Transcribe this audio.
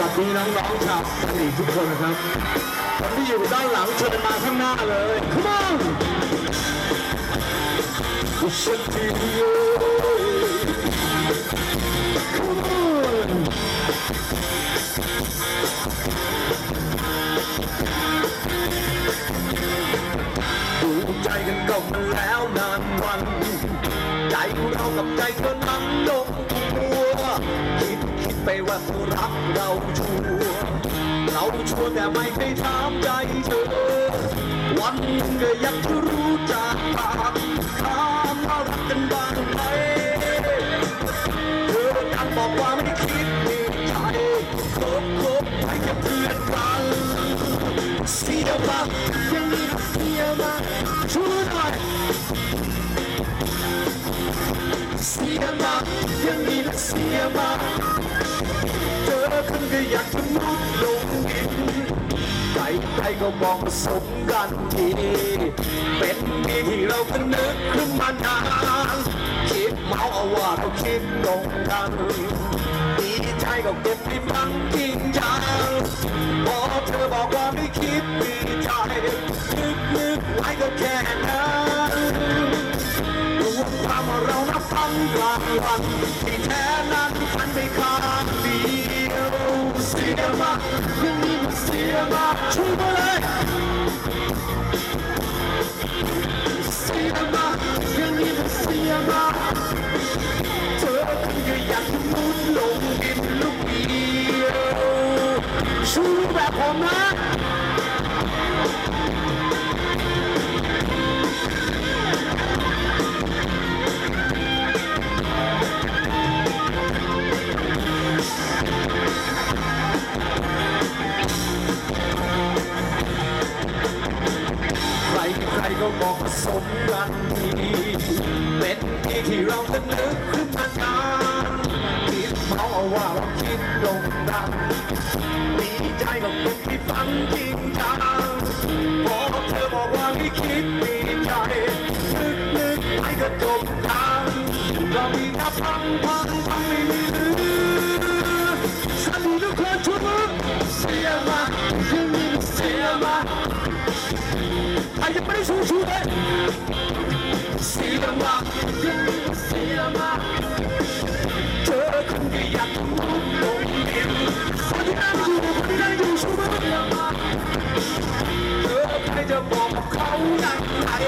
วัสดีน้องๆชาวสนิททุกคนนะครับคนที่อยู่ด้านหลังเชิญมาข้างหน้าเลย Come on ฉันที่เดียว Come on ดูใจกันก็มาแล้วนานวัน ใจเรากับใจเธอนั้นลงตัว ไปว่าเธอรักเราชัวเราชัวแต่ไม่ได้ถามใจเธอ วันก็อยากจะรู้จากปากถามว่ารักกันบ้างไหมเธอยังบอกว่าไม่คิดมีใจคบคบไปแค่เพื่อนกันเสียมายังมีเสียมาช่วยหน่อยเสียมายังมีเสียมา เจอคนก็อยากจะมุดลงดินใครใครก็มองสมกันทีเป็นมีที่เราก็นึกขึ้นมานานคิดเมาเอาว่าเราคิดตรงกันดีใจก็เก็บไปฟังจริงจังพอเธอบอกว่าไม่คิดดีใจนึกนึกไว้ก็แค่นั้นรวมความว่าเรานับฟังกลางวันที่แท้นั้นพันไปข้า แบบผมนะใครก็บอกผสมกันทีเป็นที่ที่เราจะนึกขึ้นมานานคิดเมาเอาว่าเราคิดตรงกัน ใจกับคนที่ฟังจริงจังพอกเธอบอกว่าไม่คิดดีใจนึกนึกไปก็จบทางเรามีแค่พังพังพังไม่มีเหลือสวัสดีทุกคนชุดมือเสียมายังมีเสียมาใครยังไม่ได้ชูชูเลยเสียมายังมีเสียมาเธอคงจะอยากมุ I'm not gonna